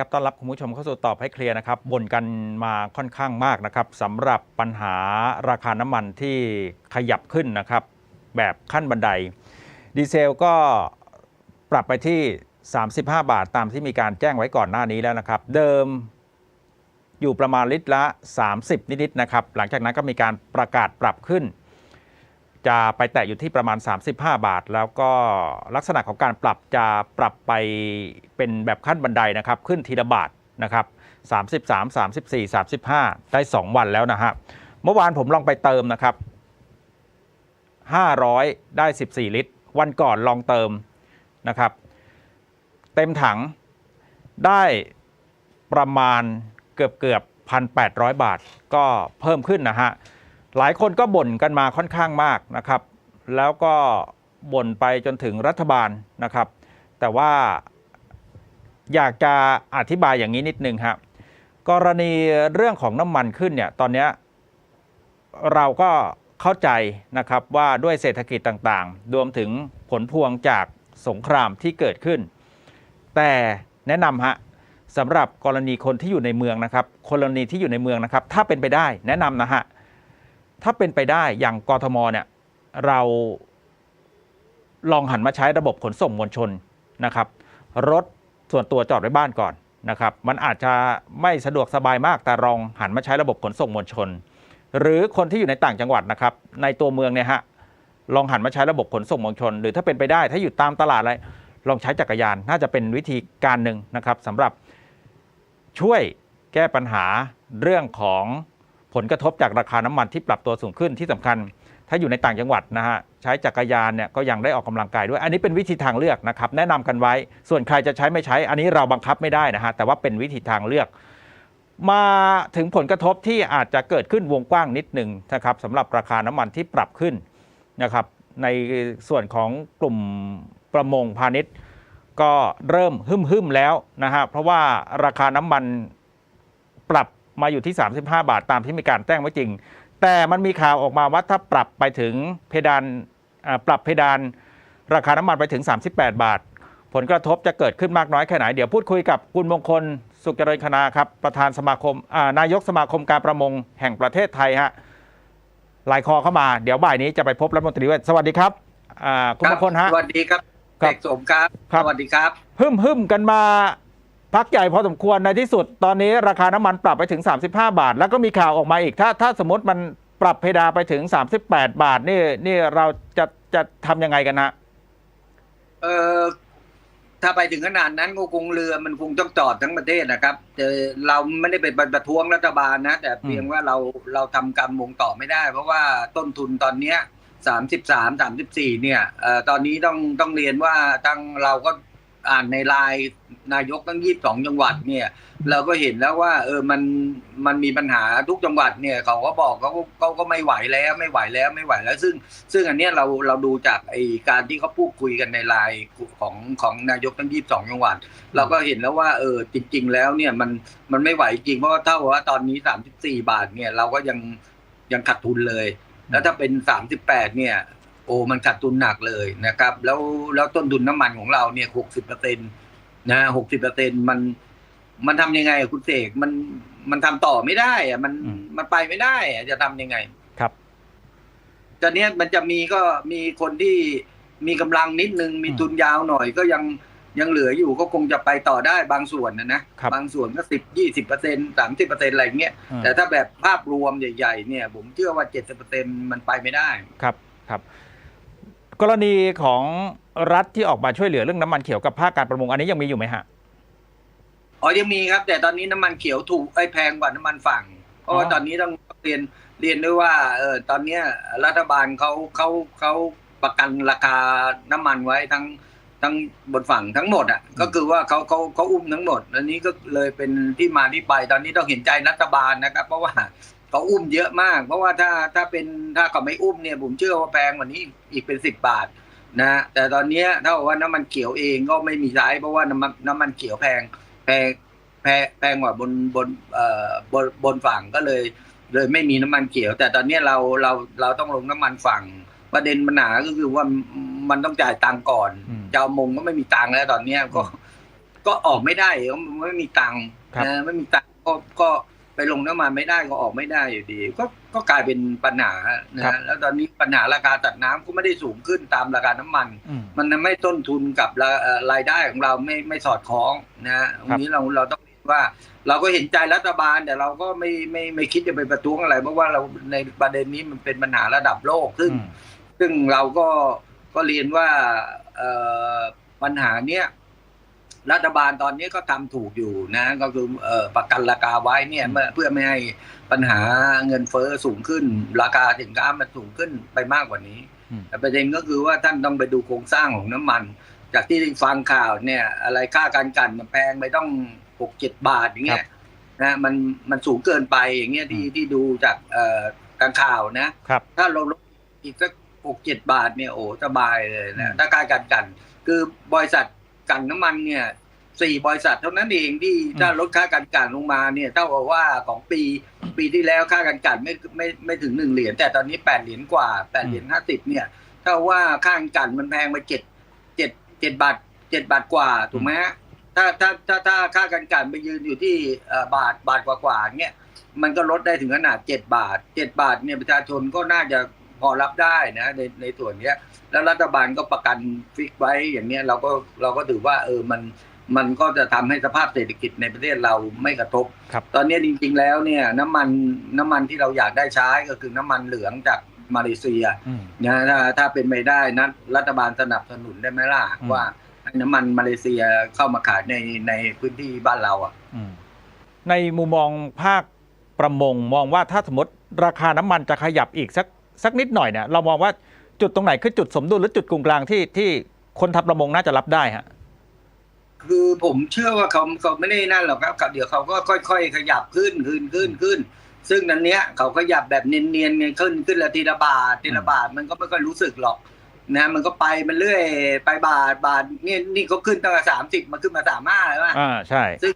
ครับต้อนรับคุณผู้ชมเข้าสู่ตอบให้เคลียร์นะครับบ่นกันมาค่อนข้างมากนะครับสำหรับปัญหาราคาน้ำมันที่ขยับขึ้นนะครับ แบบขั้นบันได ดีเซลก็ปรับไปที่ 35 บาทตามที่มีการแจ้งไว้ก่อนหน้านี้แล้วนะครับ เดิมอยู่ประมาณลิตรละ 30 นิดๆนะครับ หลังจากนั้นก็มีการประกาศปรับขึ้น จะไปแตะอยู่ที่ประมาณ 35 บาท แล้วก็ลักษณะของการปรับจะปรับไปเป็นแบบขั้นบันไดนะครับ ขึ้นทีละบาทนะครับ 33 34 35 ได้ 2 วันแล้วนะฮะเมื่อวานผมลองไปเติมนะครับ 500 ได้ 14 ลิตร วันก่อนลองเติมนะครับ เต็มถังได้ประมาณเกือบเกือบ1,800 บาท ก็เพิ่มขึ้นนะฮะ หลายคนก็บ่นกันมาค่อนข้างมากนะครับ แล้วก็บ่นไปจนถึงรัฐบาลนะครับ แต่ว่าอยากจะอธิบายอย่างนี้นิดนึงครับกรณีเรื่องของน้ำมันขึ้นเนี่ยตอนนี้เราก็เข้าใจนะครับว่าด้วยเศรษฐกิจต่างๆ รวมถึงผลพวงจากสงครามที่เกิดขึ้น แต่แนะนำฮะสำหรับกรณีคนที่อยู่ในเมืองนะครับกรณีที่อยู่ในเมืองนะครับ ถ้าเป็นไปได้แนะนำนะฮะ ถ้าเป็นไปได้อย่างกทมเนี่ยเราลองหันมาใช้ระบบขนส่งมวลชนนะครับ รถส่วนตัวจอดไว้บ้านก่อนนะครับ มันอาจจะไม่สะดวกสบายมากแต่ลองหันมาใช้ระบบขนส่งมวลชน หรือคนที่อยู่ในต่างจังหวัดนะครับ ในตัวเมืองเนี่ยฮะลองหันมาใช้ระบบขนส่งมวลชน หรือถ้าเป็นไปได้ถ้าอยู่ตามตลาดอะไรลองใช้จักรยานน่าจะเป็นวิธีการหนึ่งนะครับสำหรับช่วยแก้ปัญหาเรื่องของ ผลกระทบจากราคาน้ำมันที่ปรับตัวสูงขึ้นที่สำคัญ ถ้าอยู่ในต่างจังหวัดนะฮะใช้จักรยานเนี่ยก็ยังได้ออกกำลังกายด้วย อันนี้เป็นวิธีทางเลือกนะครับแนะนำกันไว้ ส่วนใครจะใช้ไม่ใช้ อันนี้เราบังคับไม่ได้นะฮะแต่ว่าเป็นวิธีทางเลือก มาถึงผลกระทบที่อาจจะเกิดขึ้นวงกว้างนิดหนึ่งนะครับสำหรับราคาน้ำมันที่ปรับขึ้นนะครับในส่วนของกลุ่มประมงพาณิชย์ก็เริ่มหึมหึมๆแล้วนะฮะเพราะว่าราคาน้ำมันปรับ มาอยู่ที่ 35 บาทตามที่มีการแจ้งไว้จริง แต่มันมีข่าวออกมาว่าถ้าปรับไปถึงเพดานอ่าปรับเพดานราคาน้ำมันไปถึง 38 บาท ผลกระทบจะเกิดขึ้นมากน้อยแค่ไหน เดี๋ยวพูดคุยกับคุณมงคลสุขเจริญคณาครับ ประธานสมาคมอ่านายกสมาคมการประมงแห่งประเทศไทยฮะลายคอเข้ามาเดี๋ยวบ่ายนี้จะไปพบรัฐมนตรีด้วยสวัสดีครับอ่าคุณมงคลฮะสวัสดีครับครับเด็กสมครับครับสวัสดีครับฮึ่มฮึ่มกันมา พักใหญ่พอสมควรในที่สุด ตอนนี้ราคาน้ำมันปรับไปถึง 35 บาท แล้วก็มีข่าวออกมาอีกถ้าถ้าสมมติมันปรับเพดานไปถึง 38 บาทนี่นี่เราจะจะทำยังไงกันฮะเออถ้าไปถึงขนาดนั้นก็คงเรือมันคงต้องจอดทั้งประเทศนะครับแต่เราไม่ได้เป็นประท้วงรัฐบาลนะ แต่เพียงว่าเราเราทำการมงต่อไม่ได้ เพราะว่าต้นทุนตอนเนี้ยสามสิบสามสามสิบสี่เนี่ยเอ่อตอนนี้ต้องต้องเรียนว่าทั้งเราก็ อ่านในไลน์นายกทั้งยี่สิบสองจังหวัดเนี่ย เราก็เห็นแล้วว่า เออมันมันมีปัญหาทุกจังหวัดเนี่ยเขาก็บอกเขาก็เขาก็ไม่ไหวแล้วไม่ไหวแล้วไม่ไหวแล้ว ซึ่ง ซึ่งอันเนี้ยเราเราดูจากไอการที่เขาพูดคุยกันในไลน์ของของนายกทั้งยี่สิบสองจังหวัด เราก็เห็นแล้วว่าเออจริง ๆ แล้วเนี่ยมันมันไม่ไหวจริงเพราะว่าเท่ากับว่าตอนนี้สามสิบสี่บาทเนี่ยเราก็ยังยังขาดทุนเลย แล้วถ้าเป็นสามสิบแปดเนี่ย อ้มันขาดทุนหนักเลยนะครับ แล้วแล้วต้นทุนน้ำมันของเราเนี่ยหกสิบเปอร์เซ็นตนะหกสิบเปอร์เซ็นมัน มันทำยังไงอะคุณเสกมันมันทำต่อไม่ได้อะมันอืมมันไปไม่ได้อะจะทำยังไงครับตอนเนี้ยมันจะมีก็มีคนที่มีกำลังนิดนึงมีอืมทุนยาวหน่อยก็ยังยังเหลืออยู่ก็คงจะไปต่อได้บางส่วนนะนะครับบางส่วนก็สิบยี่สิบเปอร์เซ็นสามสิบเปอร์เซ็นอะไรเงี้ยอืมแต่ถ้าแบบภาพรวมใหญ่ ๆ เนี่ย ผมเชื่อว่าเจ็ดสิบเปอร์เซ็นมันไปไม่ได้ครับครับ กรณีของรัฐที่ออกมาช่วยเหลือเรื่องน้ำมันเขียวกับภาคการประมงอันนี้ยังมีอยู่ไหมฮะอ๋อยังมีครับ แต่ตอนนี้น้ำมันเขียวถูกไอ้ยแพงกว่าน้ำมันฝั่งเพราะว่าอ๋อตอนนี้ต้องเรียนเรียนด้วยว่าเออตอนเนี้ยรัฐบาลเขาเขาเขาประกันราคาน้ำมันไว้ทั้งทั้งบนฝั่งทั้งหมดอะก็คือว่าเขาเขาเขาอุ้มทั้งหมด อันนี้ก็เลยเป็นที่มาที่ไปตอนนี้ต้องเห็นใจรัฐบาลนะครับ เพราะว่า เขาอุ้มเยอะมาก เพราะว่าถ้าถ้าเป็นถ้าเขาไม่อุ้มเนี่ยผมเชื่อว่าแพงกว่านี้อีกเป็นสิบบาทนะแต่ตอนเนี้ยถ้าบอกว่าน้ำมันเขียวเองก็ไม่มีใช้เพราะว่าน้ำมันน้ำมันเขียวแพงแพงแพงแพงกว่าบนบนเอ่อบนบนฝั่งก็เลย เลยไม่มีน้ำมันเขียว แต่ตอนเนี้ยเราเราเราต้องลงน้ำมันฝั่งประเด็นปัญหาก็คือว่ามันต้องจ่ายตังค์ก่อนอืมเจ้ามงก็ไม่มีตังค์แล้วตอนเนี้ยก็ก็ออกไม่ได้เพราะมันไม่มีตังค์ครับนะไม่มีตังค์ก็ก็ ไปลงน้ำมันไม่ได้ก็ออกไม่ได้อยู่ดี ก็ก็กลายเป็นปัญหานะแล้วตอนนี้ปัญหาราคาตัดน้ำก็ไม่ได้สูงขึ้นตามราคาน้ำมันอืมมันไม่ต้นทุนกับราเอ่อรายได้ของเราไม่ไม่สอดคล้องนะตรงนี้เราเราต้องเรียนว่าเราก็เห็นใจรัฐบาลแต่เราก็ไม่ไม่ไม่คิดจะไปประท้วงอะไร เพราะว่าเราในประเด็นนี้มันเป็นปัญหาระดับโลกซึ่งอืมซึ่งเราก็ก็เรียนว่าเอ่อปัญหาเนี้ย รัฐบาลตอนนี้ก็ทำถูกอยู่นะก็คือเอ่อประกันราคาไว้เนี่ยเมื่อเพื่อไม่ให้ปัญหาเงินเฟ้อสูงขึ้น ราคาสินค้ามันสูงขึ้นไปมากกว่านี้อืมแต่ประเด็นก็คือว่าท่านต้องไปดูโครงสร้างของน้ำมัน จากที่ฟังข่าวเนี่ย อะไรค่าการกลั่นมันแพงไปต้องหกเจ็ดบาทอย่างเงี้ยนะมันมันสูงเกินไปอย่างเงี้ยที่ที่ดูจากเอ่อการข่าวนะครับถ้าเราลดอีกสักหกเจ็ดบาทเนี่ยโอ้สบายเลยอืนะมถ้าการกันกัน คือบริษัท กันน้ำมันเนี่ยสี่บริษัทเท่านั้นเองที่ถ้าลดค่าการกันลงมาเนี่ยเท่ากับว่าของปีปีที่แล้วค่าการกันไม่ไม่ไม่ถึงหนึ่งเหรียญแต่ตอนนี้แปดเหรียญกว่าแปดเหรียญห้าสิบเนี่ยเท่าว่าค่าการกันมันแพงไปเจ็ดเจ็ดเจ็ดบาทเจ็ดบาทกว่าถูกไหมฮะถ้าถ้าถ้าถ้าค่าการกันไปยืนอยู่ที่เอ่อบาทบาทกว่าๆเนี่ยมันก็ลดได้ถึงขนาดเจ็ดบาทเจ็ดบาทเนี่ยประชาชนก็น่าจะ พอรับได้นะในในส่วนเนี้ย แล้วรัฐบาลก็ประกันฟิกไว้อย่างเนี้ยเราก็เราก็ถือว่าเออมันมันก็จะทำให้สภาพเศรษฐกิจในประเทศเราไม่กระทบครับตอนนี้จริง ๆ แล้วเนี่ยน้ำมันน้ำมันที่เราอยากได้ใช้ก็คือน้ำมันเหลืองจากมาเลเซียอืมนะถ้าถ้าเป็นไปได้นะรัฐบาลสนับสนุนได้ไหมล่ะอืมว่าให้น้ำมันมาเลเซียเข้ามาขายในในพื้นที่บ้านเราอะอืมในมุมมองภาคประมงมองว่าถ้าสมมติราคาน้ำมันจะขยับอีกสัก สักนิดหน่อยเนี่ยเรามองว่าจุดตรงไหนคือจุดสมดุลหรือจุดกึ่งกลางที่ที่คนทำประมงน่าจะรับได้ฮะคือผมเชื่อว่าเขาเขาไม่ได้นั่นหรอกครับเดี๋ยวเขาก็ค่อย ๆ ขยับขึ้นขึ้นขึ้นขึ้น ซึ่งนั้นเนี้ยเขาขยับแบบเนียนๆไงขึ้นขึ้นละทีละบาททีละบาทมันก็ไม่ค่อยรู้สึกหรอกนะมันก็ไปมันเรื่อยไปบาทบาทนี่นี่เขาขึ้นตั้งแต่สามสิบมาขึ้นมาสามห้าแล้วว่าอ่าใช่ ซึ่ง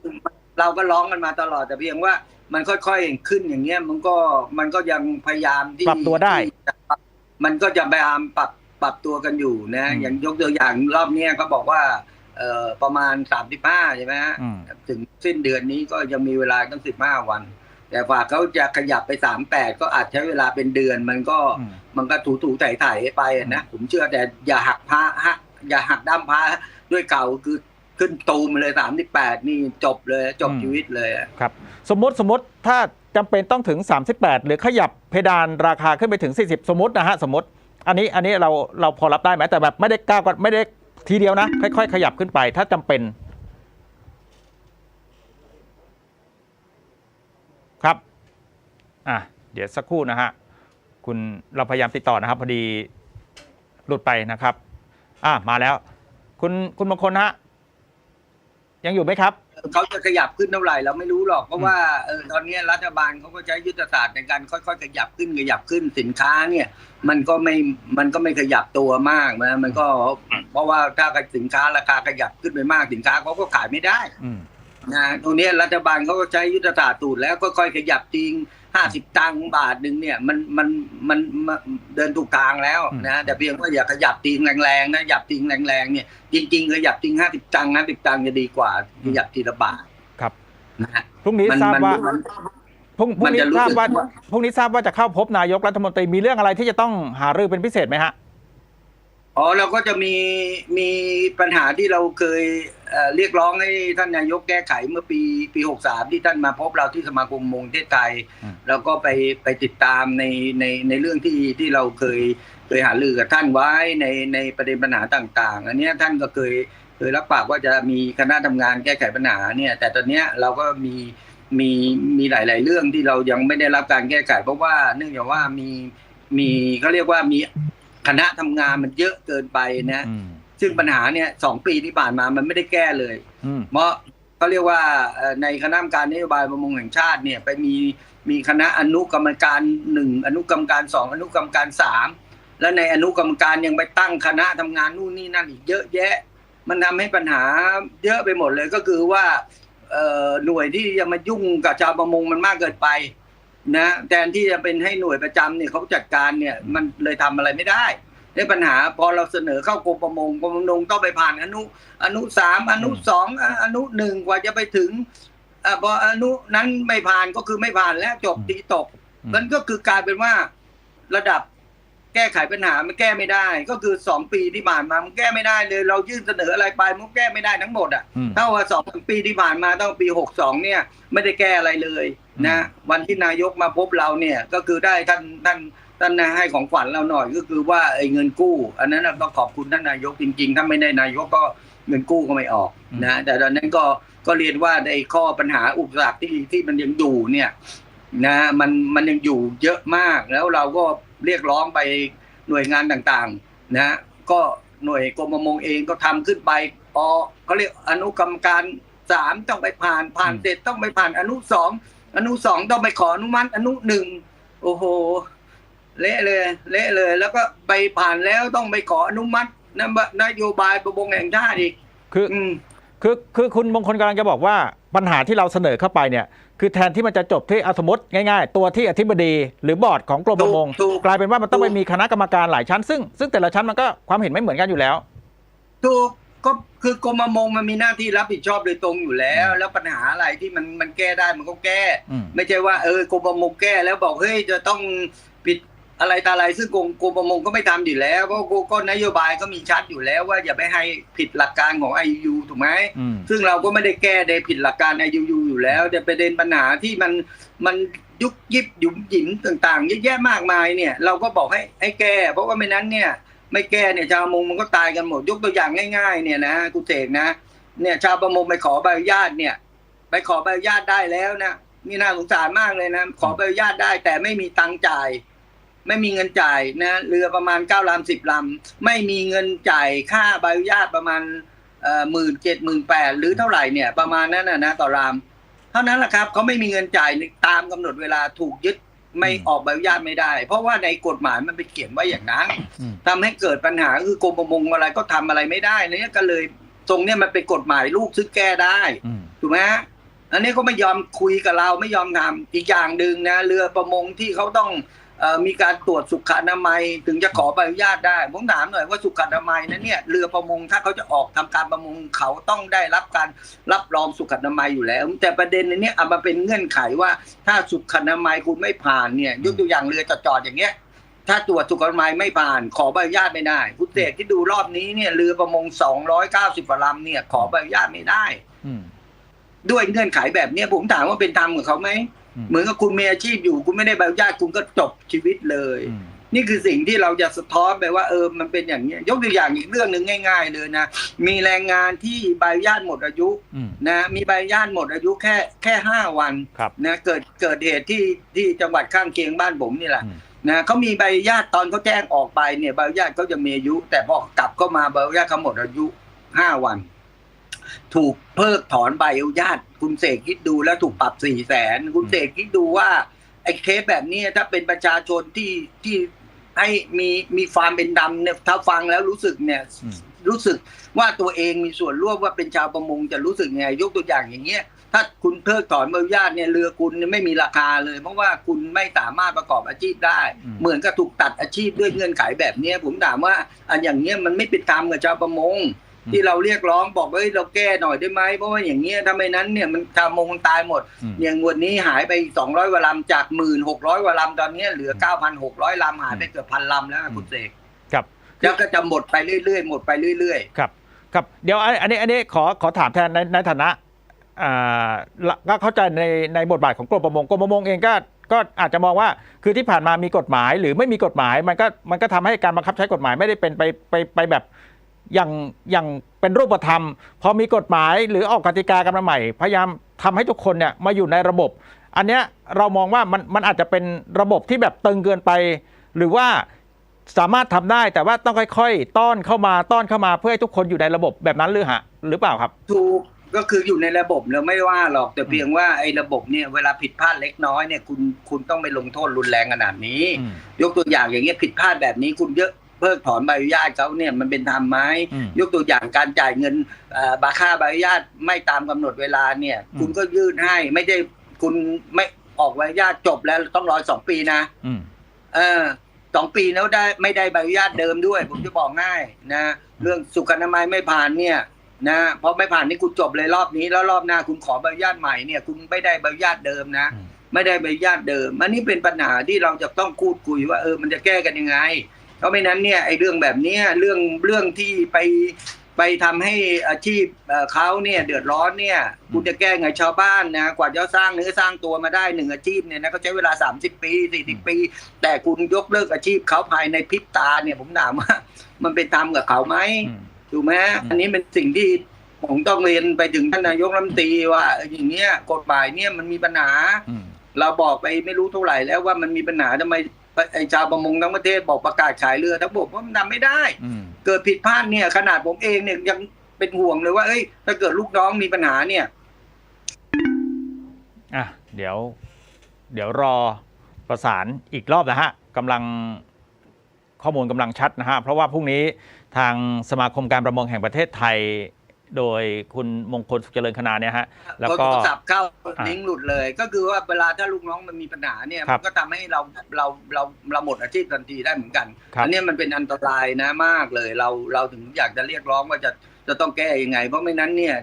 เราก็ร้องกันมาตลอดแต่เพียงว่า มันค่อยๆขึ้นอย่างเงี้ยมันก็มันก็ยังพยายามที่ปรับตัวได้ที่จะปรับมันก็จะพยายามปรับปรับตัวกันอยู่นะอืมอย่างยกตัวอย่างรอบเนี้ยเขาบอกว่าเอ่อประมาณสามสิบห้าใช่ไหมฮะอืมถึงสิ้นเดือนนี้ก็ยังมีเวลาตั้งสิบห้าวัน แต่ฝ่าเขาจะขยับไปสามแปดก็อาจใช้เวลาเป็นเดือน มันก็อืมมันก็ถูถูๆไถ่ไถ่ๆไปนะผมเชื่อแต่อย่าหักพระฮะอย่าหักด้ามพระด้วยเก่าคือ ขึ้นตูมเลยสามสิบแปดนี่จบเลยจบอืมชีวิตเลยอะครับ สมมติสมมติถ้าจำเป็นต้องถึง 38 หรือขยับเพดานราคาขึ้นไปถึง 40 สมมตินะฮะสมมติ อันนี้อันนี้เราเราพอรับได้ไหมแต่แบบไม่ได้ก้าวก็ไม่ได้ทีเดียวนะ ค่อย ๆ ขยับขึ้นไป ถ้าจำเป็น ครับอะเดี๋ยวสักครู่นะฮะคุณเราพยายามติดต่อนะครับ พอดีหลุดไปนะครับ อะมาแล้ว คุณคุณมงคลฮะ ยังอยู่ไหมครับเขาจะขยับขึ้นเท่าไหร่เราไม่รู้หรอกเพราะว่าเออตอนนี้รัฐบาลเขาก็ใช้ยุทธศาสตร์ในการค่อยๆขยับขึ้นขยับขึ้นสินค้าเนี่ย มันก็ไม่มันก็ไม่ขยับตัวมากนะมันก็เพราะว่าถ้าสินค้าราคาขยับขึ้นไปมากสินค้าเขาก็ขายไม่ได้อืมนะตรงนี้รัฐบาลเขาก็ใช้ยุทธศาสตร์ตูดแล้วก็ค่อยขยับจริง ห้าสิบตังค์บาทหนึ่งเนี่ยมันมันมันมันเดินถูกทางแล้วอืมนะแต่เพียงว่าอย่าขยับตีงแรงๆนะขยับตีงแรงๆเนี่ยจริง ๆ ขยับตีงห้าสิบตังค์ห้าสิบตังค์จะดีกว่าขยับทีละบาทครับนะฮะพรุ่งนี้มันทราบมันว่ามันพรุ่งพรุ่งมันนี้จะรู้ทราบสึกว่าว่าพรุ่งนี้ทราบว่าจะเข้าพบนายกรัฐมนตรีมีเรื่องอะไรที่จะต้องหารือเป็นพิเศษไหมฮะ อ๋อเราก็จะมีมีปัญหาที่เราเคยเอ่อเรียกร้องให้ท่านนายกแก้ไขเมื่อปีปีหกสามที่ท่านมาพบเราที่สมาคมมงประเทศไทยอืมแล้วก็ไปไปติดตามในในในเรื่องที่ที่เราเคยเคยหารือกับท่านไว้ในในประเด็นปัญหาต่างๆ อันเนี้ยท่านก็เคยเคยรับปากว่าจะมีคณะทำงานแก้ไขปัญหาเนี่ย แต่ตอนเนี้ยเราก็มีมีมีหลาย ๆ เรื่องที่เรายังไม่ได้รับการแก้ไขเพราะว่าเนื่องจากว่ามีมีเขาเรียกว่ามี คณะทำงานมันเยอะเกินไปนะอืมซึ่งปัญหาเนี่ยสองปีที่ผ่านมามันไม่ได้แก้เลยอืมเพราะเขาเรียกว่าเอ่อในคณะกรรมการนโยบายประมงแห่งชาติเนี่ยไปมีมีคณะอนุกรรมการหนึ่งอนุกรรมการสองอนุกรรมการสามแล้วในอนุกรรมการยังไปตั้งคณะทำงานนู่นนี่นั่นอีกเยอะแยะ มันทำให้ปัญหาเยอะไปหมดเลยก็คือว่าเอ่อหน่วยที่จะมายุ่งกับชาวประมงมันมากเกินไป นะแทนที่จะเป็นให้หน่วยประจำเนี่ยเขาจัดการเนี่ยมันเลยทำอะไรไม่ได้ในปัญหาพอเราเสนอเข้ากรมประมงกรมประมงต้องไปผ่านอนุ อนุสามอนุสองอะอนุหนึ่งกว่าจะไปถึงอะพออนุนั้นไม่ผ่านก็คือไม่ผ่านแล้วจบตีตกอืมมันก็คือกลายเป็นว่าระดับ แก้ไขปัญหามันแก้ไม่ได้ ก็คือสองปีที่ผ่านมามันแก้ไม่ได้เลย เรายื่นเสนออะไรไปมันแก้ไม่ได้ทั้งหมดอะอืมเท่ากับสองปีที่ผ่านมาตั้งปีหกสองเนี่ย ไม่ได้แก้อะไรเลยนะวันที่นายกมาพบเราเนี่ยก็คือได้ท่านท่านท่านให้ของขวัญเราหน่อยก็คือว่าไอ้เงินกู้ อันนั้นน่ะต้องขอบคุณท่านนายกจริงๆถ้าไม่ได้นายกก็เงินกู้ก็ไม่ออกนะแต่ตอนนั้นก็ก็เรียนว่าไอ้ข้อปัญหาอุปสรรคที่ที่มันยังอยู่เนี่ยนะมันมันยังอยู่เยอะมากแล้วเราก็เรียกร้องไปหน่วยงานต่างๆนะก็หน่วยกรมประมงเองก็ทำขึ้นไปอเขาเรียกอนุกรรมการสามต้องไปผ่านผ่านอืมเสร็จต้องไปผ่านอนุสองอนุสองต้องไปขออนุมัติอนุหนึ่งโอ้โหเละเลยเละเลย แล้วก็ไปผ่านแล้วต้องไปขออนุมัตินนโยบายประมงแห่งชาติอีกคืออืมคือคือคุณมงคลกำลังจะบอกว่าปัญหาที่เราเสนอเข้าไปเนี่ย คือแทนที่มันจะจบที่เอาสมมติง่ายๆ ตัวที่อธิบดีหรือบอร์ดของกรมประมง ถูก กลายเป็นว่ามันต้องถูไปกมีคณะกรรมการหลายชั้น ซึ่งซึ่งแต่ละชั้นมันก็ความเห็นไม่เหมือนกันอยู่แล้ว ถูกก็คือกรมประมงมันมีหน้าที่รับผิดชอบโดยตรงอยู่แล้ว แล้วปัญหาอะไรที่มันมันแก้ได้มันก็แก้ อืม ไม่ใช่ว่าเออกรมประมงแก้แล้วบอกเฮ้ยจะต้องผิด อะไรตาอะไรซึ่งกรมกรมประมงก็ไม่ทำอยู่แล้วเพราะก็ก็นโยบายก็มีชัดอยู่แล้วว่าอย่าไปให้ผิดหลักการของ IUU ถูกไหมอืมซึ่งเราก็ไม่ได้แก้ในผิดหลักการ IUU อยู่แล้วแต่ประเด็นปัญหาที่มันมันยุกยิบหยุมหยิมต่างๆเยอะแยะมากมายเนี่ย เราก็บอกให้ให้แก้ เพราะว่าไม่นั้นเนี่ย ไม่แก้เนี่ยชาวประมงมันก็ตายกันหมดยกตัวอย่างง่าย ๆ เนี่ยนะกูเสกนะ เนี่ยชาวประมงไปขอใบอนุญาตเนี่ย ไปขอใบอนุญาตได้แล้วนะนี่น่าสงสารมากเลยนะ ขอใบอนุญาตได้แต่ไม่มีตังค์จ่าย ไม่มีเงินจ่ายนะเรือประมาณเก้าลำสิบลำไม่มีเงินจ่ายค่าใบอนุญาตประมาณเอ่อหมื่นเจ็ดหมื่นแปดหรือเท่าไหร่เนี่ยประมาณนั้นนะนะต่อลำเท่านั้นแหละครับเขาไม่มีเงินจ่ายตามกำหนดเวลาถูกยึดไม่อืมออกใบอนุญาตไม่ได้ เพราะว่าในกฎหมายมันไปเขียนไว้อย่างนั้นอืมทำให้เกิดปัญหาคือกรมประมงอะไรก็ทำอะไรไม่ได้เนี่ยก็เลยตรงเนี้ยมันเป็นกฎหมายลูกซึ่งแก้ได้อืมถูกไหมฮะอันนี้ก็ไม่ยอมคุยกับเราไม่ยอมทำอีกอย่างหนึ่งนะ เรือประมงที่เขาต้องเออ มีการตรวจสุขอนามัยถึงจะขอใบอนุญาตได้ผมถามหน่อยว่าสุขอนามัยนั้นเนี่ยเรือประมงถ้าเขาจะออกทำการประมงเขาต้องได้รับการรับรองสุขอนามัยอยู่แล้ว แต่ประเด็นในเนี้ยเอามาเป็นเงื่อนไขว่า ถ้าสุขอนามัยคุณไม่ผ่านเนี่ยยกตัวอย่างเรือจอดๆอย่างเงี้ยถ้าตรวจสุขอนามัยไม่ผ่าน ขอใบอนุญาตไม่ได้คุณเสกที่ดูรอบนี้เนี่ยเรือประมง290กว่าลำเนี่ย ขอใบอนุญาตไม่ได้อืมด้วยเงื่อนไขแบบเนี้ยผมถามว่าเป็นธรรมกับเขาไหมอืม เหมือนกับคุณมีอาชีพอยู่ คุณไม่ได้ใบอนุญาตคุณก็จบชีวิตเลยอืมนี่คือสิ่งที่เราจะสะท้อนไปว่าเออมันเป็นอย่างเนี้ยยกตัวอย่างอีกเรื่องหนึ่งง่าย ๆ เลยนะมีแรงงานที่ใบอนุญาตหมดอายุอืมนะมีใบอนุญาตหมดอายุแค่แค่ห้าวันครับนะเกิดเกิดเหตุที่ที่จังหวัดข้างเคียงบ้านผมนี่แหละอืมนะเขามีใบอนุญาตตอนเขาแจ้งออกไปเนี่ยใบอนุญาตเขาจะมีอายุ แต่พอกลับเข้ามาใบอนุญาตเขาหมดอายุห้าวัน ถูกเพิกถอนใบอนุญาต คุณเสกคิดดูแล้วถูกปรับสี่แสนคุณเสกคิดดูว่าไอ้เคสแบบนี้ถ้าเป็นประชาชนที่ที่ให้มีมีความเป็นดำเนี่ยถ้าฟังแล้วรู้สึกเนี่ยอืมรู้สึกว่าตัวเองมีส่วนร่วมว่าเป็นชาวประมงจะรู้สึกไงยกตัวอย่างอย่างเงี้ยถ้าคุณเพิกถอนใบอนุญาตเนี่ยเรือคุณเนี่ยไม่มีราคาเลย เพราะว่าคุณไม่สามารถประกอบอาชีพได้อืมเหมือนกับถูกตัดอาชีพด้วยเงื่อนไขแบบเนี้ยผมถามว่าอันอย่างเงี้ยมันไม่เป็นธรรมกับชาวประมง ที่เราเรียกร้องบอกว่าเฮ้ยเราแก้หน่อยได้ไหมเพราะว่าอย่างเงี้ยถ้าไม่นั้นเนี่ยมันชาวประมงมันตายหมดอืมอย่างงวดนี้หายไปสองร้อยกว่าลำจากหมื่นหกร้อยกว่าลำตอนเนี้ยเหลือเก้าพันหกร้อยลำหายไปเกือบพันลำแล้วนะคุณเสกครับแล้วก็จะหมดไปเรื่อยๆหมดไปเรื่อยๆครับ ครับเดี๋ยวอันอันนี้อันนี้ขอขอถามแทนในในฐานะอ่าละก็เข้าใจในในบทบาทของกรมประมงกรมประมงเองก็ก็อาจจะมองว่าคือที่ผ่านมามีกฎหมายหรือไม่มีกฎหมายมันก็มันก็ทำให้การบังคับใช้กฎหมายไม่ได้เป็นไปไปไปแบบ อย่างอย่างเป็นรูปธรรม พอมีกฎหมายหรือออกกติกากันมาใหม่ พยายามทำให้ทุกคนเนี่ยมาอยู่ในระบบ อันเนี้ยเรามองว่ามันมันอาจจะเป็นระบบที่แบบตึงเกินไป หรือว่าสามารถทำได้แต่ว่าต้องค่อย ๆ ต้อนเข้ามาต้อนเข้ามาเพื่อให้ทุกคนอยู่ในระบบแบบนั้นหรือฮะหรือเปล่าครับถูกก็คืออยู่ในระบบเราไม่ว่าหรอกแต่เพียงว่าไอ้ระบบเนี่ยเวลาผิดพลาดเล็กน้อยเนี่ยคุณคุณต้องไปลงโทษรุนแรงขนาดนี้อืมยกตัวอย่างอย่างเงี้ยผิดพลาดแบบนี้คุณเยอะ เพิกถอนใบอนุญาตเขาเนี่ยมันเป็นธรรมไหมอืมยกตัวอย่างการจ่ายเงินเอ่อบาค่าใบอนุญาตไม่ตามกำหนดเวลาเนี่ยอืมคุณก็ยื่นให้ไม่ได้คุณไม่ออกใบอนุญาตจบแล้วต้องรอสองปีนะอืมเออสองปีแล้วได้ไม่ได้ใบอนุญาตเดิมด้วย ผมจะบอกง่ายนะเรื่องสุขอนามัยไม่ผ่านเนี่ยนะเพราะไม่ผ่านนี่คุณจบเลยรอบนี้ แล้วรอบหน้าคุณขอใบอนุญาตใหม่เนี่ยคุณไม่ได้ใบอนุญาตเดิมนะอืมไม่ได้ใบอนุญาตเดิมอันนี้เป็นปัญหาที่เราจะต้องพูดคุยว่าเออมันจะแก้กันยังไงเพ ราะไม่นั้นเนี่ยไอ้เรื่องแบบเนี้ยเรื่องเรื่องที่ไปไปทำให้อาชีพเอ่อเขาเนี่ยเดือดร้อนเนี่ยคุณจะแก้ไงชาวบ้านนะกว่าจะสร้างเนื้อสร้างตัวมาได้หนึ่งอาชีพเนี่ยนะก็ใช้เวลา 30 ปี 40 ปี แต่คุณยกเลิกอาชีพเขาภายในพริบตาเนี่ยผมถามว่า มันเป็นธรรมกับเขาไหมอืมถูกไหมอืมอันนี้เป็นสิ่งที่ผมต้องเรียนไปถึงท่านนายกรัฐมนตรีว่าเอออย่างเงี้ยกฎหมายเนี่ยมันมีปัญหาอืมเราบอกไปไม่รู้เท่าไหร่แล้วว่ามันมีปัญหาทำไม ไอ้ชาวประมงทั้งประเทศบอกประกาศขายเรือทั้งหมดว่ามันทำไม่ได้อืมเกิดผิดพลาดเนี่ย ขนาดผมเองเนี่ยยังเป็นห่วงเลยว่าเอ้ยถ้าเกิดลูกน้องมีปัญหาเนี่ยอะเดี๋ยว เดี๋ยวรอประสานอีกรอบนะฮะกำลังข้อมูลกำลังชัดนะฮะเพราะว่าพรุ่งนี้ทางสมาคมการประมงแห่งประเทศไทย โดยคุณมงคลสุขเจริญคณาเนี่ยฮะแล้วก็โทรศัพท์เข้าอ่าลิงก์หลุดเลย ก็คือว่าเวลาถ้าลูกน้องมันมีปัญหาเนี่ยครัมับนก็ทำให้เราเราเราเราหมดอาชีพทันทีได้เหมือนกันครับอันเนี้ยมันเป็นอันตรายนะมากเลย เราเราถึงอยากจะเรียกร้องว่าจะจะต้องแก้ยังไง เพราะไม่นั้นเนี่ย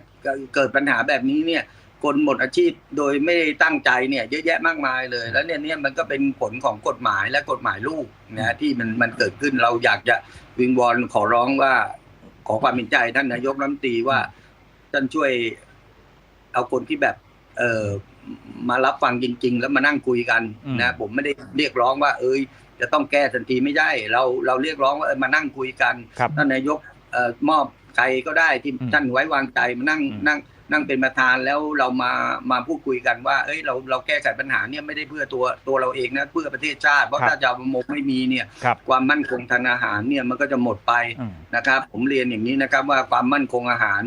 เกิดปัญหาแบบนี้เนี่ยคนหมดอาชีพโดยไม่ได้ตั้งใจเนี่ยเยอะแยะมากมายเลย แล้วเนี่ยเนี่ยมันก็เป็นผลของกฎหมายและกฎหมายลูกนะที่มันมันเกิดขึ้นเราอยากจะวิงวอนขอร้องว่า ขอความเห็นใจท่านนายกรัฐมนตรีว่าท่านช่วยเอาคนที่แบบ เออมารับฟังจริง ๆ แล้วมานั่งคุยกันอืมนะผมไม่ได้เรียกร้องว่า เอ้ยจะต้องแก้ทันทีไม่ได้ เราเราเรียกร้องว่าเออมานั่งคุยกันครับท่านนายกเอ่อมอบใครก็ได้ที่อืมท่านไว้วางใจมานั่งอืมนั่ง นั่งเป็นประธานแล้วเรามามาพูดคุยกันว่า เอ้ยเราเราแก้ไขปัญหาเนี่ยไม่ได้เพื่อตัวตัวเราเองนะเพื่อประเทศชาติเพราะถ้าชาวประมงไม่มีเนี่ยครับความมั่นคงทางอาหารเนี่ยมันก็จะหมดไปอืมนะครับ ผมเรียนอย่างนี้นะครับว่าความมั่นคงอาหาร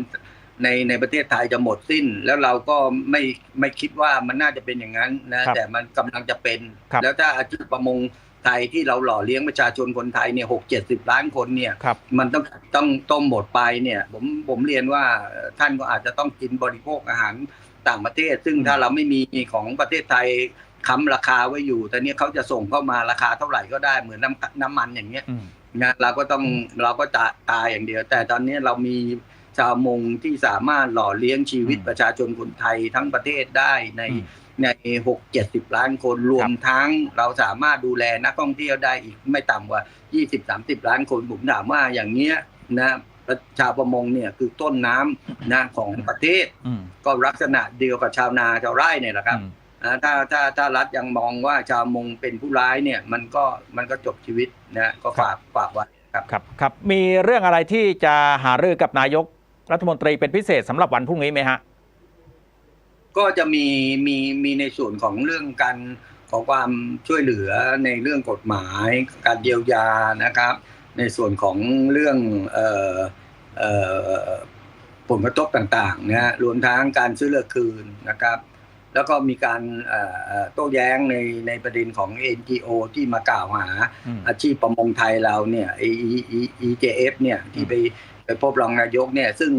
ในในประเทศไทยจะหมดสิ้น แล้วเราก็ไม่ไม่คิดว่ามันน่าจะเป็นอย่างนั้นนะครับแต่มันกำลังจะเป็นครับแล้วถ้าอาชีพประมง ไทยที่เราหล่อเลี้ยงประชาชนคนไทยเนี่ยหกเจ็ดสิบล้านคนเนี่ยครับมันต้องต้องต้มหมดไปเนี่ยผมผมเรียนว่าเอ่อท่านก็อาจจะต้องกินบริโภคอาหารต่างประเทศ ซึ่งอืมถ้าเราไม่มีของประเทศไทยค้ำราคาไว้อยู่แต่เนี้ยเขาจะส่งเข้ามาราคาเท่าไหร่ก็ได้เหมือนน้ำน้ำมันอย่างเงี้ยอืมนะเราก็ต้องเราก็จะตายอย่างเดียว แต่ตอนนี้เรามีชาวมงที่สามารถหล่อเลี้ยงชีวิตอืมประชาชนคนไทยทั้งประเทศได้ในอืม ในหกเจ็ดสิบล้านคนรวมทั้งเราสามารถดูแลนักท่องเที่ยวได้อีกไม่ต่ำกว่ายี่สิบสามสิบล้านคนผมถามว่าอย่างเงี้ยนะชาวประมงเนี่ยคือต้นน้ำนะของประเทศอืมก็ลักษณะเดียวกับชาวนาชาวไร่เนี่ยแหละครับอืมอ่าถ้าถ้าถ้ารัฐยังมองว่าชาวมงเป็นผู้ร้ายเนี่ยมันก็มันก็จบชีวิตนะก็ฝากฝากไว้ครับครับครับ มีเรื่องอะไรที่จะหารือกับนายกรัฐมนตรีเป็นพิเศษสำหรับวันพรุ่งนี้ไหมฮะ ก็จะมีมีมีในส่วนของเรื่องการขอความช่วยเหลือในเรื่องกฎหมาย การเยียวยานะครับ ในส่วนของเรื่องเอ่อเอ่อผลกระทบต่างๆนะฮะรวมทั้งการซื้อเรือคืนนะครับ แล้วก็มีการเอ่อเอ่อโต้แย้งในในประเด็นของ NGO ที่มากล่าวหาอืมอาชีพประมงไทยเราเนี่ย EJF เนี่ยที่ไป ไปพบรองนายกเนี่ยซึ่ง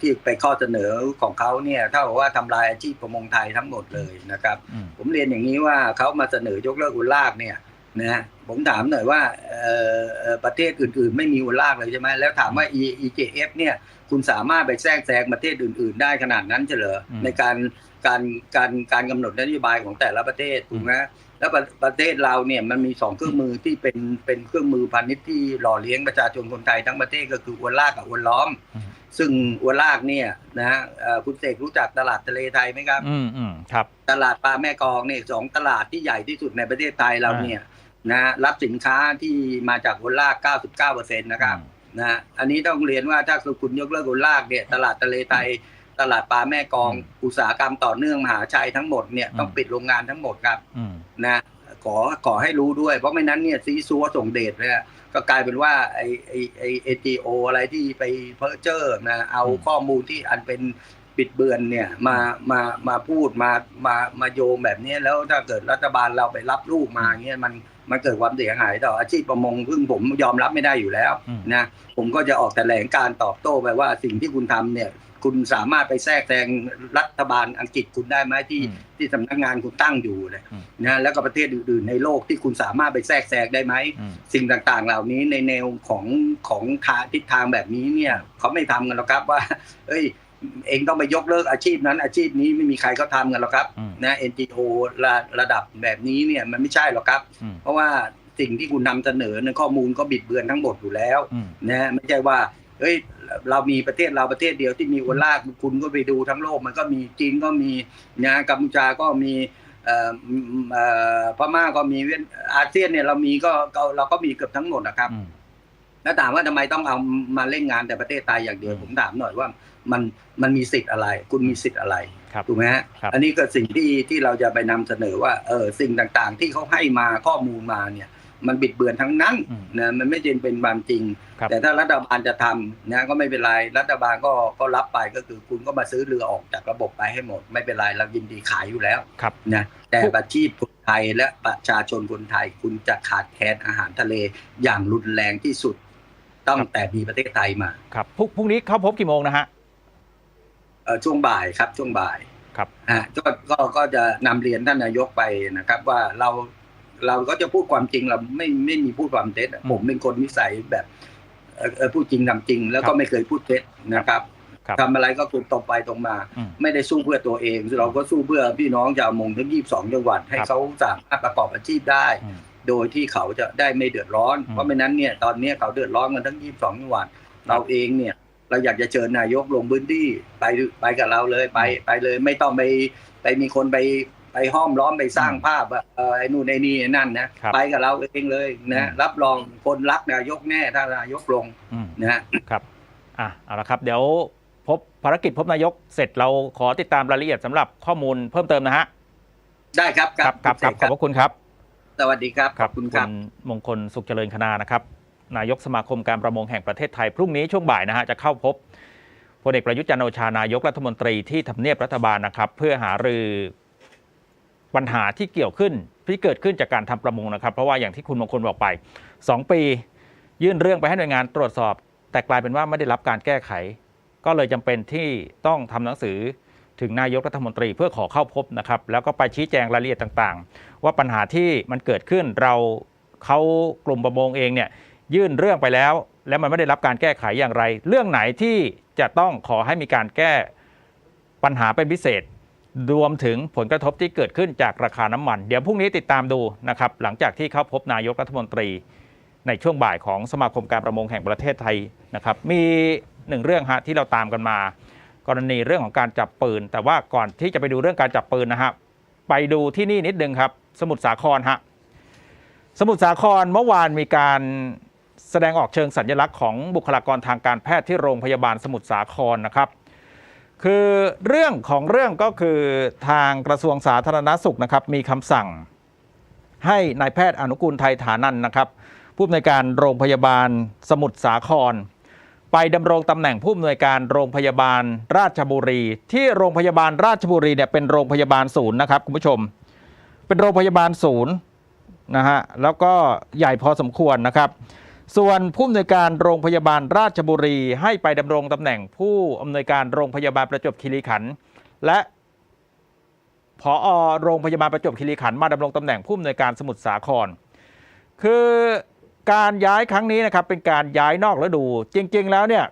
ที่ไปข้อเสนอของเขาเนี่ยเท่ากับว่าทำลายอาชีพประมงไทยทั้งหมดเลยนะครับอืมผมเรียนอย่างนี้ว่าเขามาเสนอยกเลิกอุลลากเนี่ยนะผมถามหน่อยว่าเอ่อเอ่อประเทศอื่นๆ ไม่มีอุลลากเลยใช่ไหมแล้วถามว่า E- EJF เนี่ยคุณสามารถไปแทรกแซงประเทศอื่น ๆ ได้ขนาดนั้นเฉลออืมในการการการการกำหนดนโยบายของแต่ละประเทศถูกไหม แล้วประประเทศเราเนี่ยมันมีสองเครื่องมือที่เป็นเป็นเครื่องมือพาณิชย์ที่หล่อเลี้ยงประชาชนคนไทยทั้งประเทศก็คืออวนลากกับอวนล้อมอืมซึ่งอวนลากเนี่ยนะฮะเอ่อคุณเสกรู้จักตลาดทะเลไทยไหมครับ อืมอืมครับ ตลาดปลาแม่กลองเนี่ยสองตลาดที่ใหญ่ที่สุดในประเทศไทยเราเนี่ยนะรับสินค้าที่มาจากโอลาก 99%นะครับนะอันนี้ต้องเรียนว่าถ้าคุณยกเลิกโอลากเนี่ยตลาดทะเลไทยตลาดปลาแม่กลองอืมอุตสาหกรรมต่อเนื่องมหาชัยทั้งหมดเนี่ยอืมต้องปิดโรงงานทั้งหมดครับอืม นะขอขอให้รู้ด้วย เพราะไม่นั้นเนี่ยซีซัวส่งเดชเนี่ยก็กลายเป็นว่าไอไอไอเอทีโออะไรที่ไปเพ้อเจ้อนะเอาอืมข้อมูลที่อันเป็นปิดเบือนเนี่ยมามามาพูดมามามาโยงแบบนี้แล้วถ้าเกิดรัฐบาลเราไปรับลูกมาเงี้ยมันมันเกิดความเสียหายต่ออาชีพประมงซึ่งผมยอมรับไม่ได้อยู่แล้วอืมนะผมก็จะออกแถลงการตอบโต้ไปว่าสิ่งที่คุณทำเนี่ย คุณสามารถไปแทรกแซงรัฐบาลอังกฤษคุณได้ไหมที่อืมที่สำนักงานคุณตั้งอยู่เลยอืมนะแล้วก็ประเทศอื่นๆในโลกที่คุณสามารถไปแทรกแซงได้ไหมอืมสิ่งต่างๆ เหล่านี้ในแนวของของทางทิศทางแบบนี้เนี่ยเขาไม่ทำกันหรอกครับว่า เอ้ยเองต้องไปยกเลิกอาชีพนั้น อาชีพนี้ไม่มีใครเขาทำกันหรอกครับอืมนะ NGO ระระดับแบบนี้เนี่ยมันไม่ใช่หรอกครับอืมเพราะว่าสิ่งที่คุณนำเสนอในยข้อมูลก็บิดเบือนทั้งหมดอยู่แล้วอืมนะไม่ใช่ว่าเอ้ย เรามีประเทศเราประเทศเดียวที่มีโอลาคุณก็ไปดูทั้งโลกมันก็มีจีนก็มีนะกัมพูชาก็มีเอ่อเอ่อพม่าก็มีเวียดอาเซียนเนี่ยเรามีก็ก็เราก็มีเกือบทั้งหมดนะครับอืมแล้วถามว่าทำไมต้องเอามาเล่นงานแต่ประเทศไทยอย่างเดียวอืมผมถามหน่อยว่ามันมันมีสิทธิ์อะไร คุณมีสิทธิ์อะไรครับถูกไหมฮะครับอันนี้ก็สิ่งที่ที่เราจะไปนำเสนอว่าเออสิ่งต่างๆ ที่เขาให้มาข้อมูลมาเนี่ย มันบิดเบือนทั้งนั้นอืมนะมันไม่จริงเป็นความจริงครับแต่ถ้ารัฐบาลจะทำนะก็ไม่เป็นไรรัฐบาลก็ก็รับไปก็คือคุณก็มาซื้อเรือออกจากระบบไปให้หมด ไม่เป็นไรเรายินดีขายอยู่แล้วครับนะแต่อาชีพคนไทยและประชาชนคนไทยคุณจะขาดแคลนอาหารทะเลอย่างรุนแรงที่สุดตั้งแต่มีประเทศไทยมาครับพรุ่งพรุ่งนี้เข้าพบกี่โมงนะฮะเอ่อช่วงบ่ายครับช่วงบ่ายครับอะก็ก็ก็จะนำเรียนท่านนายกไปนะครับ ว่าเรา เราก็จะพูดความจริงเราไม่ไม่มีพูดความเท็จอะอืมผมเป็นคนนิสัยแบบเอ่อเอ่อพูดจริงทำจริง แล้วครัก็บไม่เคยพูดเท็จนะครับครับทำอะไรก็คือตรงไปตรงมาอืมไม่ได้สู้เพื่อตัวเอง เราก็สู้เพื่อพี่น้องชาวมงทั้ง22จังหวัดให้ครับเขาสามารถประกอบอาชีพได้อืมโดยที่เขาจะได้ไม่เดือดร้อนอืมเพราะไม่นั้นเนี่ยตอนเนี้ยเขาเดือดร้อนกันทั้ง22จังหวัด เราเองเนี่ยเราอยากจะเชิญนายกลงพื้นที่ไปไปกับเราเลยไปไปเลย ไม่ต้องไปไปมีคนไป ไปห้อมล้อมไปสร้างภาพว่าเออไอ้นู่นไอ้นี่ไอ้นั่นนะครับไปกับเราเองเลยนะอืมรับรองคนรักนายกแน่ถ้านายกลงอืมนะฮะครับอะเอาละครับ เดี๋ยวพบภารกิจพบนายกเสร็จเราขอติดตามรายละเอียดสำหรับข้อมูลเพิ่มเติมนะฮะได้ครับครับครับครับขอบพระคุณครับ สวัสดีครับขอบคุณครับมงคลสุขเจริญคณานะครับ นายกสมาคมการประมงแห่งประเทศไทยพรุ่งนี้ช่วงบ่ายนะฮะจะเข้าพบพลเอกประยุทธ์จันทร์โอชานายกรัฐมนตรีที่ทำเนียบรัฐบาลนะครับ เพื่อหารือ ปัญหาที่เกี่ยวขึ้นที่เกิดขึ้นจากการทำประมงนะครับ เพราะว่าอย่างที่คุณมงคลบอกไป 2 ปี ยื่นเรื่องไปให้หน่วยงานตรวจสอบ แต่กลายเป็นว่าไม่ได้รับการแก้ไข ก็เลยจำเป็นที่ต้องทำหนังสือถึงนายกรัฐมนตรีเพื่อขอเข้าพบนะครับ แล้วก็ไปชี้แจงรายละเอียดต่างๆ ว่าปัญหาที่มันเกิดขึ้นเราเขากลุ่มประมงเองเนี่ยยื่นเรื่องไปแล้ว แล้วมันไม่ได้รับการแก้ไขอย่างไร เรื่องไหนที่จะต้องขอให้มีการแก้ปัญหาเป็นพิเศษ รวมถึงผลกระทบที่เกิดขึ้นจากราคาน้ำมัน เดี๋ยวพรุ่งนี้ติดตามดูนะครับหลังจากที่เข้าพบนายกรัฐมนตรี ในช่วงบ่ายของสมาคมการประมงแห่งประเทศไทยนะครับมีหนึ่งเรื่องฮะที่เราตามกันมา กรณีเรื่องของการจับปืน แต่ว่าก่อนที่จะไปดูเรื่องการจับปืนนะฮะไปดูที่นี่นิดนึงครับ สมุทรสาครฮะสมุทรสาครเมื่อวานมีการแสดงออกเชิงสัญลักษณ์ของบุคลากรทางการแพทย์ที่โรงพยาบาลสมุทรสาครนะครับ คือเรื่องของเรื่องก็คือทางกระทรวงสาธารณสุขนะครับมีคำสั่ง ให้นายแพทย์อนุกูลไทยฐานันนะครับ ผู้อำนวยการโรงพยาบาลสมุทรสาคร ไปดำรงตำแหน่งผู้อำนวยการโรงพยาบาลราชบุรี ที่โรงพยาบาลราชบุรีเนี่ยเป็นโรงพยาบาลศูนย์นะครับคุณผู้ชม เป็นโรงพยาบาลศูนย์นะฮะแล้วก็ใหญ่พอสมควรนะครับ ส่วนผู้อำนวยการโรงพยาบาลราชบุรีให้ไปดำรงตำแหน่งผู้อำนวยการโรงพยาบาลประจวบคีรีขันธ์และผอโรงพยาบาลประจวบคีรีขันธ์มาดำรงตำแหน่งผู้อำนวยการสมุทรสาคร คือการย้ายครั้งนี้นะครับเป็นการย้ายนอกฤดู จริง ๆ แล้วเนี่ย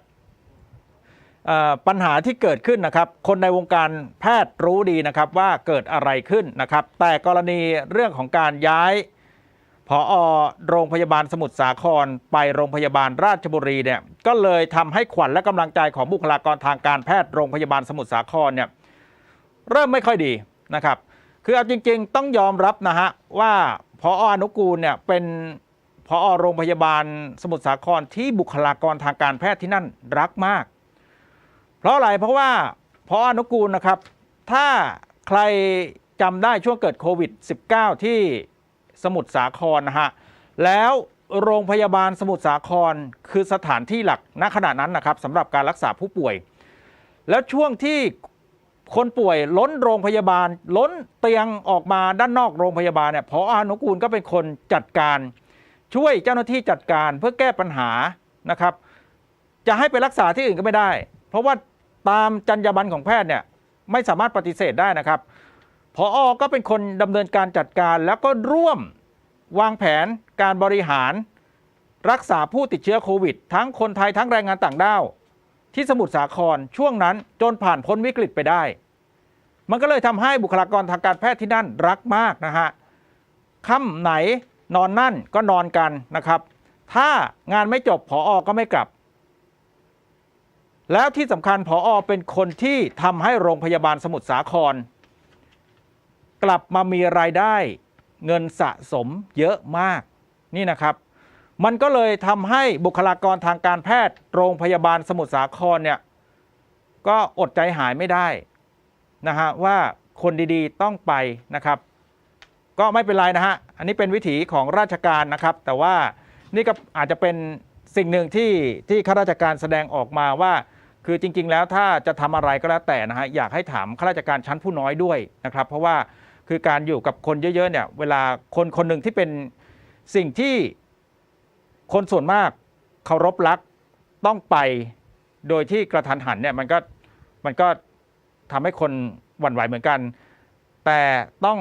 ปัญหาที่เกิดขึ้นนะครับ คนในวงการแพทย์รู้ดีนะครับว่าเกิดอะไรขึ้นนะครับ แต่กรณีเรื่องของการย้าย ผอโรงพยาบาลสมุทรสาคร ไปโรงพยาบาลราชบุรีเนี่ยก็เลยทำให้ขวัญและกำลังใจของบุคลากรทางการแพทย์โรงพยาบาลสมุทรสาครเนี่ยเริ่มไม่ค่อยดีนะครับ คือเอาจริง ๆ ต้องยอมรับนะฮะว่าพออนุกูลเนี่ยเป็นพอโรงพยาบาลสมุทรสาครที่บุคลากรทางการแพทย์ที่นั่นรักมาก เพราะอะไรเพราะว่าพออนุกูลนะครับ ถ้าใครจำได้ช่วงเกิดโควิด -19 ที่ สมุทรสาครนะฮะแล้วโรงพยาบาลสมุทรสาครคือสถานที่หลักณขณะนั้นนะครับสำหรับการรักษาผู้ป่วย แล้วช่วงที่คนป่วยล้นโรงพยาบาล ล้นเตียงออกมาด้านนอกโรงพยาบาลเนี่ยพออนุกูลก็เป็นคนจัดการ ช่วยเจ้าหน้าที่จัดการเพื่อแก้ปัญหานะครับ จะให้ไปรักษาที่อื่นก็ไม่ได้ เพราะว่าตามจรรยาบรรณของแพทย์เนี่ยไม่สามารถปฏิเสธได้นะครับ พออก็เป็นคนดำเนินการจัดการแล้วก็ร่วมวางแผนการบริหาร รักษาผู้ติดเชื้อโควิด ทั้งคนไทยทั้งแรงงานต่างด้าว ที่สมุทรสาครช่วงนั้นจนผ่านพ้นวิกฤตไปได้ มันก็เลยทำให้บุคลากรทางการแพทย์ที่นั่นรักมากนะฮะค่ำไหนนอนนั่นก็นอนกันนะครับ ถ้างานไม่จบผออก็ไม่กลับ แล้วที่สำคัญผออเป็นคนที่ทำให้โรงพยาบาลสมุทรสาคร กลับมามีรายได้เงินสะสมเยอะมากนี่นะครับ มันก็เลยทำให้บุคลากรทางการแพทย์โรงพยาบาลสมุทรสาครเนี่ยก็อดใจหายไม่ได้นะฮะว่าคนดีๆต้องไปนะครับ ก็ไม่เป็นไรนะฮะอันนี้เป็นวิถีของราชการนะครับ แต่ว่านี่ก็อาจจะเป็นสิ่งหนึ่งที่ที่ข้าราชการแสดงออกมาว่า คือจริง ๆ แล้วถ้าจะทำอะไรก็แล้วแต่นะฮะอยากให้ถามข้าราชการชั้นผู้น้อยด้วยนะครับ เพราะว่า คือการอยู่กับคนเยอะๆเนี่ย เวลาคนคนหนึ่งที่เป็นสิ่งที่คนส่วนมากเคารพรักต้องไปโดยที่กระทันหันเนี่ยมันก็มันก็ทำให้คนหวั่นไหวเหมือนกัน แต่ต้อง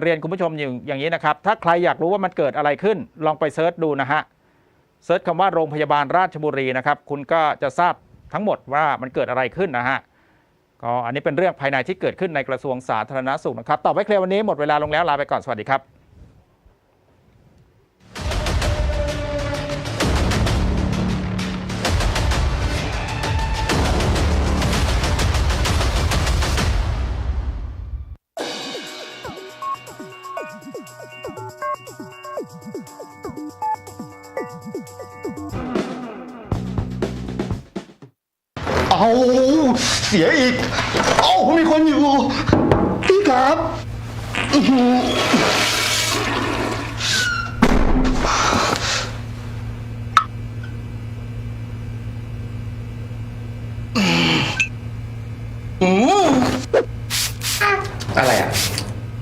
เรียนคุณผู้ชมอย่างอย่างนี้นะครับ ถ้าใครอยากรู้ว่ามันเกิดอะไรขึ้น ลองไปเซิร์ชดูนะฮะเซิร์ชคำว่าโรงพยาบาลราชบุรีนะครับ คุณก็จะทราบทั้งหมดว่ามันเกิดอะไรขึ้นนะฮะ ก็อันนี้เป็นเรื่องภายในที่เกิดขึ้นในกระทรวงสาธารณสุขนะครับตอบไว้เคลียร์วันนี้หมดเวลาลงแล้วลาไปก่อนสวัสดีครับ สียอีก เอามีคนอยู่พี่ครับ